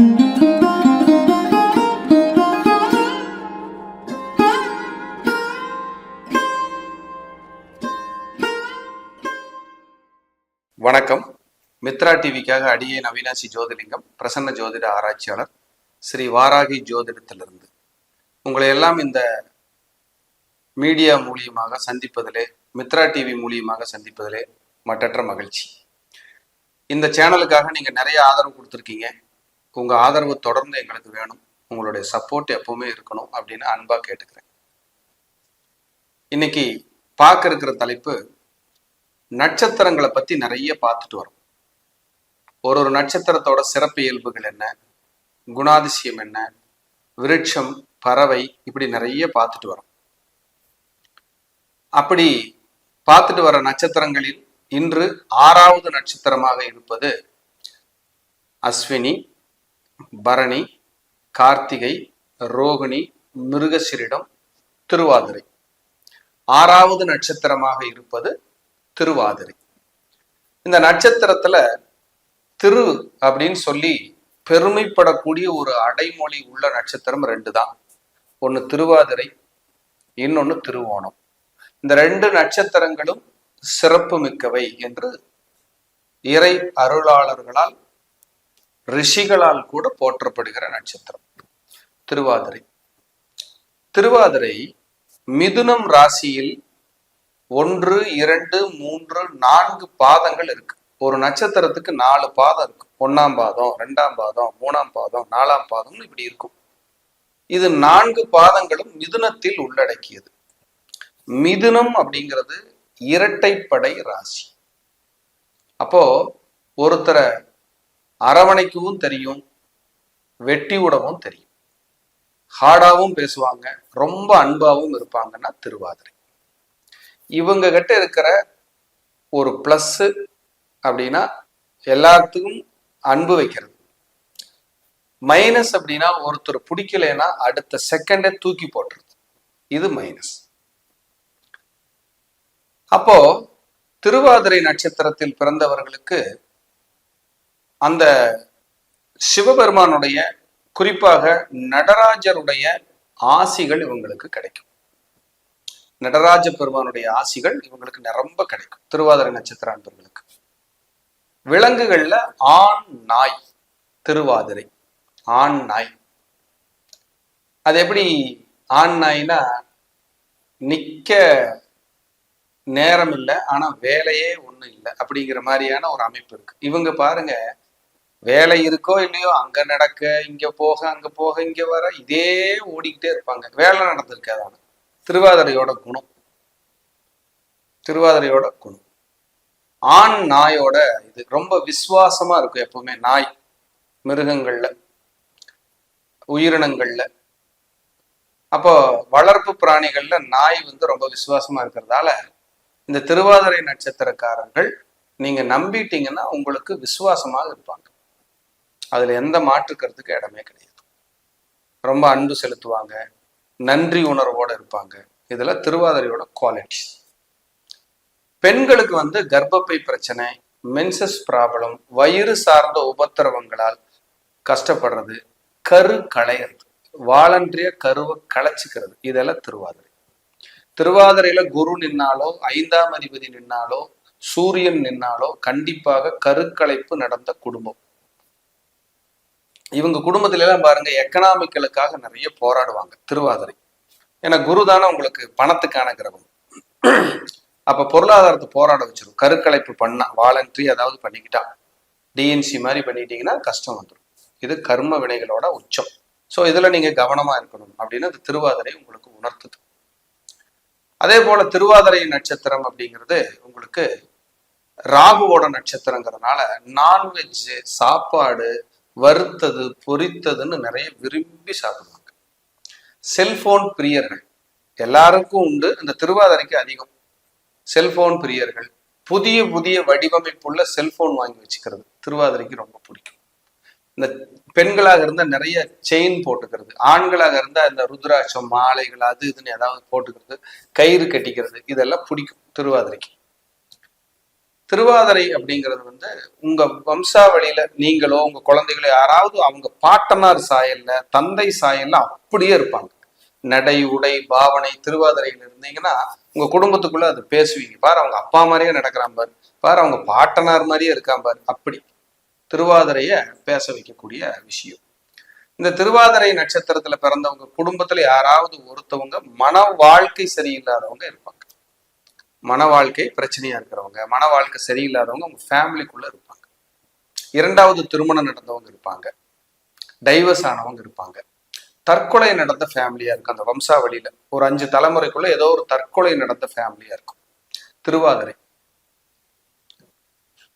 வணக்கம். மித்ரா டிவிக்காக அடியே நவீனாசி ஜோதிலிங்கம் பிரசன்ன ஜோதிட ஆராய்ச்சியாளர் ஸ்ரீ வாராகி ஜோதிடத்திலிருந்து. உங்களை எல்லாம் இந்த மீடியா மூலியமாக சந்திப்பதிலே மித்ரா டிவி மூலியமாக சந்திப்பதிலே மற்றற்ற மகிழ்ச்சி. இந்த சேனலுக்காக நீங்கள் நிறைய ஆதரவு கொடுத்துருக்கீங்க. உங்க ஆதரவு தொடர்ந்து எங்களுக்கு வேணும். உங்களுடைய சப்போர்ட் எப்பவுமே இருக்கணும் அப்படின்னு அன்பா கேட்டுக்கிறேன். இன்னைக்கு பார்க்க இருக்கிற தலைப்பு நட்சத்திரங்களை பத்தி நிறைய பார்த்துட்டு வரோம். ஒரு ஒரு நட்சத்திரத்தோட சிறப்பு இயல்புகள் என்ன? குணாதிசயம் என்ன? விருட்சம் பறவை இப்படி நிறைய பார்த்துட்டு வரோம். அப்படி பார்த்துட்டு வர நட்சத்திரங்களில் இன்று ஆறாவது நட்சத்திரமாக இருப்பது அஸ்வினி பரணி கார்த்திகை ரோகிணி மிருகசிரிடம் திருவாதிரை. ஆறாவது நட்சத்திரமாக இருப்பது திருவாதிரை. இந்த நட்சத்திரத்துல திரு அப்படின்னு சொல்லி பெருமைப்படக்கூடிய ஒரு அடைமொழி உள்ள நட்சத்திரம் ரெண்டு தான் ஒன்று திருவாதிரை இன்னொன்னு திருவோணம். இந்த ரெண்டு நட்சத்திரங்களும் சிறப்பு மிக்கவை என்று இறை அருளாளர்களால் ரிஷிகளால் கூட போற்றப்படுகிற நட்சத்திரம். திருவாதிரை. திருவாதிரை மிதுனம் ராசியில் ஒன்று இரண்டு மூன்று நான்கு பாதங்கள் இருக்கு. ஒரு நட்சத்திரத்துக்கு நாலு பாதம் இருக்கு. ஒன்னாம் பாதம் ரெண்டாம் பாதம் மூணாம் பாதம் நாலாம் பாதம்னு இப்படி இருக்கும். இது நான்கு பாதங்களும் மிதுனத்தில் உள்ளடக்கியது. மிதுனம் அப்படிங்கிறது இரட்டைப்படை ராசி. அப்போ ஒருத்தரை அரவணைக்கவும் தெரியும் வெட்டி விடவும் தெரியும். ஹார்டாகவும் பேசுவாங்க ரொம்ப அன்பாவும் இருப்பாங்கன்னா திருவாதிரை. இவங்க கிட்ட இருக்கிற ஒரு ப்ளஸ்ஸு அப்படின்னா எல்லாத்துக்கும் அன்பு வைக்கிறது. மைனஸ் அப்படின்னா ஒருத்தர் பிடிக்கலைன்னா அடுத்த செகண்டே தூக்கி போட்டுறது. இது மைனஸ் அப்போ திருவாதிரை நட்சத்திரத்தில் பிறந்தவர்களுக்கு அந்த சிவபெருமானுடைய குறிப்பாக நடராஜருடைய ஆசிகள் இவங்களுக்கு கிடைக்கும். நடராஜ பெருமானுடைய ஆசிகள் இவங்களுக்கு நிரம்ப கிடைக்கும். திருவாதிரை நட்சத்திர அன்பர்களுக்கு விலங்குகள்ல ஆண் நாய் திருவாதிரை. ஆண் நாய். அது எப்படி ஆண் நாய்னா நிக்க நேரம் இல்லை ஆனா வேலையே ஒண்ணும் இல்லை அப்படிங்கிற மாதிரியான ஒரு அமைப்பு இருக்கு. இவங்க பாருங்க வேலை இருக்கோ இல்லையோ அங்க நடக்க இங்க போக அங்க போக இங்க வர இதே ஓடிக்கிட்டே இருப்பாங்க. வேலை நடந்திருக்காதான திருவாதிரையோட குணம். திருவாதிரையோட குணம். ஆண் நாயோட இது ரொம்ப விசுவாசமா இருக்கும் எப்பவுமே. நாய் மிருகங்கள்ல உயிரினங்கள்ல. அப்போ வளர்ப்பு பிராணிகள்ல நாய் வந்து ரொம்ப விசுவாசமா இருக்கிறதால இந்த திருவாதிரை நட்சத்திரக்காரர்கள் நீங்க நம்பிட்டீங்கன்னா உங்களுக்கு விசுவாசமாக இருப்பாங்க. அதுல எந்த மாற்றுக்கிறதுக்கு இடமே கிடையாது. ரொம்ப அன்பு செலுத்துவாங்க நன்றி உணர்வோட இருப்பாங்க. இதுல திருவாதிரையோட குவாலிட்டி பெண்களுக்கு வந்து கர்ப்பப்பை பிரச்சனை மென்சஸ் ப்ராப்ளம் வயிறு சார்ந்த உபத்திரவங்களால் கஷ்டப்படுறது கரு களையிறது வாலன்றிய கருவை களைச்சிக்கிறது. இதெல்லாம் திருவாதிரை. திருவாதிரையில குரு நின்னாலோ ஐந்தாம் அதிபதி நின்னாலோ சூரியன் நின்னாலோ கண்டிப்பாக கருக்கலைப்பு நடந்த குடும்பம். இவங்க குடும்பத்துல எல்லாம் பாருங்க எக்கனாமிக்கலுக்காக நிறைய போராடுவாங்க திருவாதிரை. ஏன்னா குரு தானே உங்களுக்கு பணத்துக்கான கிரகம். அப்ப பொருளாதாரத்தை போராட வச்சிடும் கருக்கலைப்பு பண்ணா வாலண்ட்ரி அதாவது பண்ணிக்கிட்டா டிஎன்சி மாதிரி பண்ணிட்டீங்கன்னா கஷ்டம் வந்துடும் இது கர்ம வினைகளோட உச்சம். ஸோ இதுல நீங்க கவனமா இருக்கணும் அப்படின்னு அந்த திருவாதிரை உங்களுக்கு உணர்த்துது. அதே போல திருவாதிரை நட்சத்திரம் அப்படிங்கிறது உங்களுக்கு ராகுவோட நட்சத்திரங்கிறதுனால நான்வெஜ் சாப்பாடு வறுத்தது பொறித்ததுன்னு நிறைய விரும்பி சாப்பிடுவாங்க. செல்போன் பிரியர்கள். எல்லாருக்கும் உண்டு. இந்த திருவாதிரைக்கு அதிகம். செல்போன் பிரியர்கள். புதிய புதிய வடிவமைப்புள்ள செல்போன் வாங்கி வச்சுக்கிறது. திருவாதிரைக்கு ரொம்ப பிடிக்கும். இந்த பெண்களாக இருந்தா நிறைய செயின் போட்டுக்கிறது. ஆண்களாக இருந்தா இந்த ருத்ராட்சம் மாலைகள் அது இதுன்னு ஏதாவது போட்டுக்கிறது. கயிறு கட்டிக்கிறது. இதெல்லாம் பிடிக்கும் திருவாதிரைக்கு. திருவாதிரை அப்படிங்கிறது வந்து உங்க வம்சாவளியில நீங்களோ உங்க குழந்தைகளோ யாராவது அவங்க பாட்டனார் சாயல்ல தந்தை சாயல்ல அப்படியே இருப்பாங்க. நடை உடை பாவனை திருவாதிரையில இருந்தீங்கன்னா உங்க குடும்பத்துக்குள்ள அது பேசுவீங்க. பாரு அவங்க அப்பா மாதிரியே நடக்கிறான் பாரு. பாரு அவங்க பாட்டனார் மாதிரியே இருக்கான் பாரு. அப்படி திருவாதிரைய பேச வைக்கக்கூடிய விஷயம். இந்த திருவாதிரை நட்சத்திரத்துல பிறந்தவங்க குடும்பத்துல யாராவது ஒருத்தவங்க மன வாழ்க்கை சரியில்லாதவங்க இருப்பாங்க. மன வாழ்க்கை பிரச்சனையா இருக்கிறவங்க மன வாழ்க்கை சரியில்லாதவங்க அவங்க ஃபேமிலிக்குள்ள இருப்பாங்க. இரண்டாவது திருமணம் நடந்தவங்க இருப்பாங்க. டைவர்ஸ் ஆனவங்க இருப்பாங்க. தற்கொலை நடந்த ஃபேமிலியா இருக்கும். அந்த வம்சாவளியில ஒரு அஞ்சு தலைமுறைக்குள்ள ஏதோ ஒரு தற்கொலை நடந்த ஃபேமிலியா இருக்கும். திருவாதிரை.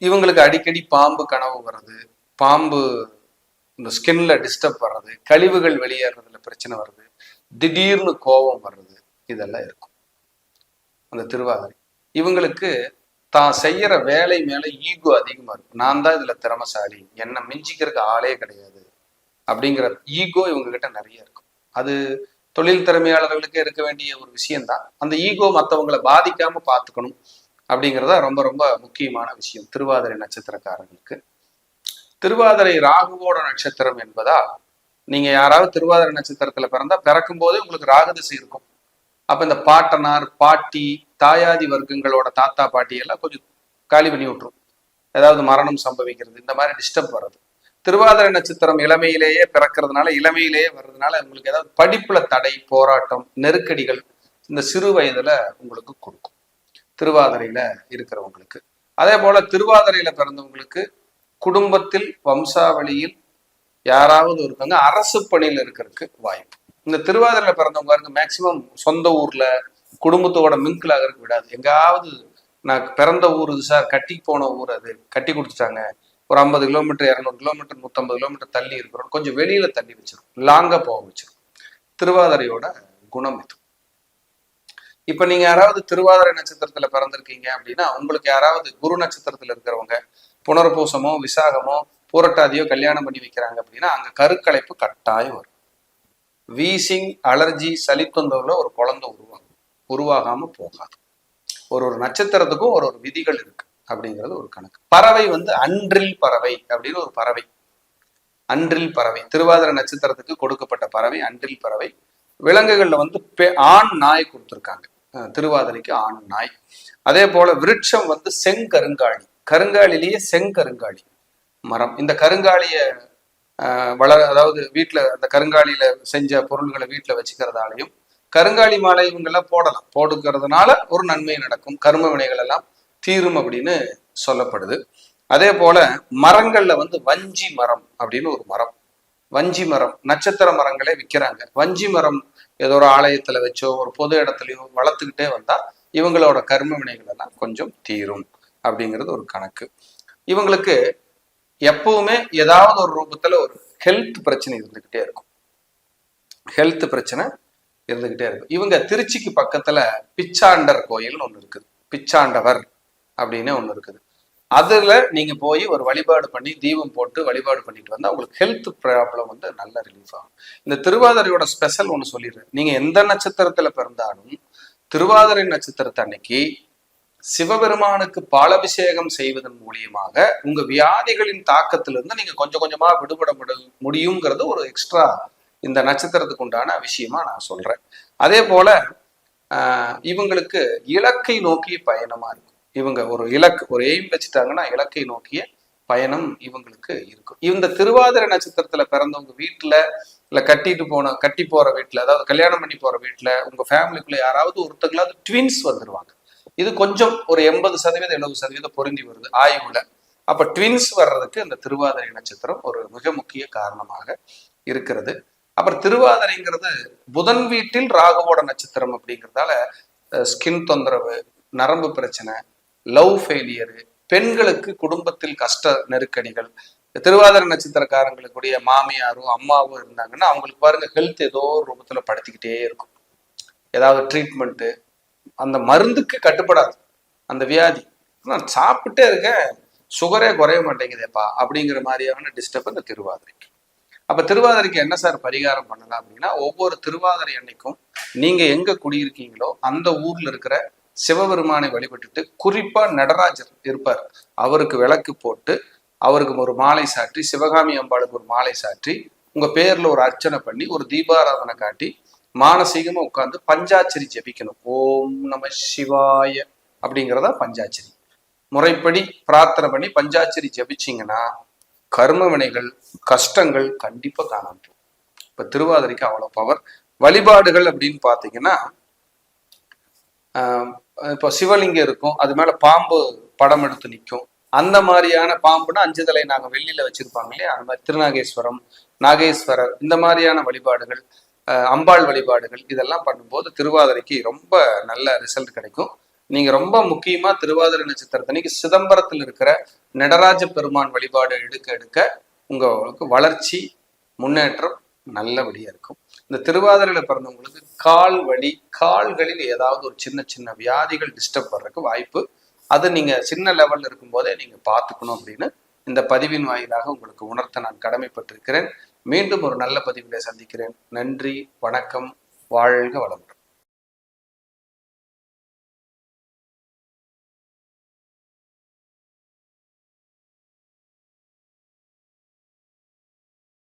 இவங்களுக்கு அடிக்கடி பாம்பு கனவு வர்றது பாம்பு இந்த ஸ்கின்ல டிஸ்டர்ப் வர்றது கழிவுகள் வெளியேறதுல பிரச்சனை வருது திடீர்னு கோபம் வர்றது இதெல்லாம் இருக்கும். அந்த திருவாதிரை. இவங்களுக்கு தான் செய்யற வேலை மேல ஈகோ அதிகமா இருக்கும் நான் தான் இதுல திறமசாலி. என்னை மிஞ்சிக்கிறதுக்கு ஆளே கிடையாது. அப்படிங்கிற ஈகோ இவங்க கிட்ட நிறைய இருக்கும். அது தொழில் திறமையாளர்களுக்கு இருக்க வேண்டிய ஒரு விஷயம்தான். அந்த ஈகோ மற்றவங்களை பாதிக்காம பார்த்துக்கணும் அப்படிங்கிறத ரொம்ப ரொம்ப முக்கியமான விஷயம். திருவாதிரை நட்சத்திரக்காரர்களுக்கு. திருவாதிரை ராகுவோட நட்சத்திரம் என்பதா நீங்க யாராவது திருவாதிரை நட்சத்திரத்துல பிறந்தா பிறக்கும் போதே உங்களுக்கு ராகு திசை இருக்கும். அப்ப இந்த பாட்டனார் பாட்டி தாயாதி வர்க்கங்களோட தாத்தா பாட்டி எல்லாம் கொஞ்சம் காலி பண்ணி விட்டுரும். ஏதாவது மரணம் சம்பவிக்கிறது இந்த மாதிரி டிஸ்டர்ப் வர்றது. திருவாதிர நட்சத்திரம் இளமையிலேயே பிறக்கிறதுனால இளமையிலேயே வர்றதுனால உங்களுக்கு ஏதாவது படிப்புல தடை போராட்டம் நெருக்கடிகள் இந்த சிறு வயதுல உங்களுக்கு கொடுக்கும். திருவாதிரையில இருக்கிறவங்களுக்கு. அதே போல திருவாதிரையில பிறந்தவங்களுக்கு குடும்பத்தில் வம்சாவளியில் யாராவது ஒருத்தவங்க அரசு பணியில் இருக்கிறதுக்கு வாய்ப்பு. இந்த திருவாதிரையில பிறந்தவங்க இருக்கு மேக்சிமம் சொந்த ஊர்ல குடும்பத்தோட மிங்கிள் ஆகிறதுக்கு விடாது. எங்காவது நான் பிறந்த ஊர் இது சார் கட்டி போன ஊர் அது. கட்டி கொடுத்துட்டாங்க. ஒரு ஐம்பது கிலோமீட்டர் இரநூறு கிலோமீட்டர் நூற்றம்பது கிலோமீட்டர் தள்ளி இருக்கிறோம். கொஞ்சம் வெளியில தள்ளி வச்சிடும் லாங்கா போக வச்சிடும் திருவாதிரையோட குணம் இது. இப்ப நீங்க யாராவது திருவாதிரை நட்சத்திரத்துல பிறந்திருக்கீங்க அப்படின்னா உங்களுக்கு யாராவது குரு நட்சத்திரத்துல இருக்கிறவங்க புனர்பூசமோ விசாகமோ பூரட்டாதியோ கல்யாணம் பண்ணி வைக்கிறாங்க அப்படின்னா அங்க கருக்கலைப்பு கட்டாயம் வரும். வீசிங் அலர்ஜி சளி தொந்தரவுல ஒரு குழந்தை உருவாகும். உருவாகாம போகாது. ஒரு ஒரு நட்சத்திரத்துக்கும் ஒரு ஒரு விதிகள் இருக்கு அப்படிங்கிறது ஒரு கணக்கு. பறவை வந்து அன்றில் பறவை அப்படின்னு ஒரு பறவை. அன்றில் பறவை. திருவாதிரை நட்சத்திரத்துக்கு கொடுக்கப்பட்ட பறவை அன்றில் பறவை. விலங்குகளில் வந்து பெ- ஆண் நாய் கொடுத்துருக்காங்க. திருவாதிரைக்கு ஆண் நாய். அதே போல விருட்சம் வந்து செங்கருங்காளி. கருங்காலிலேயே செங்கருங்காளி மரம். இந்த கருங்காலிய ஆஹ் வள அதாவது வீட்டுல அந்த கருங்காலியில செஞ்ச பொருள்களை வீட்டில் வச்சுக்கிறதாலையும் கருங்காலி மாலை இவங்கெல்லாம் போடலாம். போடுக்கிறதுனால ஒரு நன்மை நடக்கும். கரும வினைகள் எல்லாம் தீரும் அப்படின்னு சொல்லப்படுது. அதே போல மரங்கள்ல வந்து வஞ்சி மரம் அப்படின்னு ஒரு மரம். வஞ்சி மரம் நட்சத்திர மரங்களே விற்கிறாங்க வஞ்சி மரம் ஏதோ ஒரு ஆலயத்துல வச்சோ ஒரு பொது இடத்துலயோ வளர்த்துக்கிட்டே வந்தா இவங்களோட கர்ம வினைகள் எல்லாம் கொஞ்சம் தீரும் அப்படிங்கிறது ஒரு கணக்கு. இவங்களுக்கு எப்பவுமே ஏதாவது ஒரு ரூபத்துல ஒரு ஹெல்த் பிரச்சனை இருந்துகிட்டே இருக்கும். ஹெல்த் பிரச்சனை இருந்துகிட்டே இருக்கும். இவங்க திருச்சிக்கு பக்கத்துல பிச்சாண்டர் கோயில்னு ஒண்ணு இருக்குது. பிச்சாண்டவர் அப்படின்னு ஒண்ணு இருக்குது. அதுல நீங்க போய் ஒரு வழிபாடு பண்ணி தீபம் போட்டு வழிபாடு பண்ணிட்டு வந்தா உங்களுக்கு ஹெல்த் ப்ராப்ளம் வந்து நல்ல ரிலீஃப் ஆகும். இந்த திருவாதிரையோட ஸ்பெஷல் ஒன்று சொல்லிடுறேன். நீங்க எந்த நட்சத்திரத்துல பிறந்தாலும் திருவாதிரை நட்சத்திரத்தை அன்னைக்கு சிவபெருமானுக்கு பாலபிஷேகம் செய்வதன் மூலியமாக உங்க வியாதிகளின் தாக்கத்திலிருந்து நீங்க கொஞ்சம் கொஞ்சமா விடுபட முடியுங்கிறது ஒரு எக்ஸ்ட்ரா இந்த நட்சத்திரத்துக்கு உண்டான விஷயமா நான் சொல்றேன். அதே போல ஆஹ், இவங்களுக்கு இலக்கை நோக்கிய பயணமா இருக்கும். இவங்க ஒரு இலக்கு ஒரு எய்ம் வச்சுட்டாங்கன்னா இலக்கை நோக்கிய பயணம் இவங்களுக்கு இருக்கும். இந்த திருவாதிரை நட்சத்திரத்துல பிறந்தவங்க வீட்டுல இல்ல கட்டிட்டு போன கட்டி போற வீட்டுல அதாவது கல்யாணம் பண்ணி போற வீட்டுல உங்க ஃபேமிலிக்குள்ள யாராவது ஒருத்தங்களாவது ட்வின்ஸ் வந்துருவாங்க. இது கொஞ்சம் ஒரு எண்பது சதவீதம் எழுபது சதவீதம் பொருந்தி வருது ஆய்வுல. அப்ப ட்வின்ஸ் வர்றதுக்கு இந்த திருவாதிரை நட்சத்திரம் ஒரு மிக முக்கிய காரணமாக இருக்கிறது. அப்புறம் திருவாதிரைங்கிறது புதன் வீட்டில் ராகுவோட நட்சத்திரம் அப்படிங்கிறதால ஸ்கின் தொந்தரவு நரம்பு பிரச்சனை லவ் ஃபெயிலியரு பெண்களுக்கு குடும்பத்தில் கஷ்ட நெருக்கடிகள். திருவாதிரை நட்சத்திரக்காரங்களுக்குடைய மாமியாரோ அம்மாவோ இருந்தாங்கன்னா அவங்களுக்கு பாருங்க ஹெல்த் ஏதோ ஒரு ரூபத்துல படுத்திக்கிட்டே இருக்கும். ஏதாவது ட்ரீட்மெண்ட்டு அந்த மருந்துக்கு கட்டுப்படாது. அந்த வியாதி. நான் சாப்பிட்டே இருக்கேன் சுகரே குறைய மாட்டேங்குதேப்பா அப்படிங்கிற மாதிரியான டிஸ்டர்ப் இந்த திருவாதிரைக்கு. அப்போ திருவாதிரைக்கு என்ன சார் பரிகாரம் பண்ணலாம் அப்படின்னா ஒவ்வொரு திருவாதிரை அன்னைக்கும் நீங்க எங்க குடியிருக்கீங்களோ அந்த ஊர்ல இருக்கிற சிவபெருமானை வழிபட்டுட்டு குறிப்பா நடராஜர் இருப்பார். அவருக்கு விளக்கு போட்டு அவருக்கு ஒரு மாலை சாற்றி சிவகாமி அம்பாளுக்கு ஒரு மாலை சாற்றி உங்க பேரில் ஒரு அர்ச்சனை பண்ணி ஒரு தீபாராதனை காட்டி மானசீகமா உட்கார்ந்து பஞ்சாச்சரி ஜெபிக்கணும். ஓம் நம சிவாய அப்படிங்கிறதா பஞ்சாச்சரி முறைப்படி பிரார்த்தனை பண்ணி பஞ்சாச்சரி ஜெபிச்சீங்கன்னா கர்ம வினைகள் கஷ்டங்கள் கண்டிப்பா காணாம போகும். இப்ப திருவாதிரைக்கு அவ்வளவு பவர் வழிபாடுகள் அப்படின்னு பாத்தீங்கன்னா ஆஹ் இப்போ சிவலிங்கம் இருக்கும் அது மேல பாம்பு படம் எடுத்து நிற்கும். அந்த மாதிரியான பாம்புனா அஞ்சு தலை நாங்க வெள்ளியில வச்சிருப்பாங்க இல்லையா? அந்த மாதிரி திருநாகேஸ்வரம் நாகேஸ்வரர் இந்த மாதிரியான வழிபாடுகள். அம்பாள் வழிபாடுகள் இதெல்லாம் பண்ணும்போது திருவாதிரைக்கு ரொம்ப நல்ல ரிசல்ட் கிடைக்கும். நீங்க ரொம்ப முக்கியமா திருவாதிரை நட்சத்திரத்தனைக்கு சிதம்பரத்தில் இருக்கிற நடராஜ பெருமான் வழிபாடு எடுக்க எடுக்க உங்களுக்கு வளர்ச்சி முன்னேற்றம் நல்லபடியா இருக்கும். இந்த திருவாதிரையில பிறந்தவங்களுக்கு கால் வலி கால்களில் ஏதாவது ஒரு சின்ன சின்ன வியாதிகள் டிஸ்டர்ப் வர்றதுக்கு வாய்ப்பு. அது நீங்க சின்ன லெவல்ல இருக்கும்போதே நீங்க பார்த்துக்கணும் அப்படின்னு இந்த பதிவின் வாயிலாக உங்களுக்கு உணர்த்த நான் கடமைப்பட்டிருக்கிறேன். மீண்டும் ஒரு நல்ல பதிவிலே சந்திக்கிறேன். நன்றி வணக்கம் வாழ்க வளம்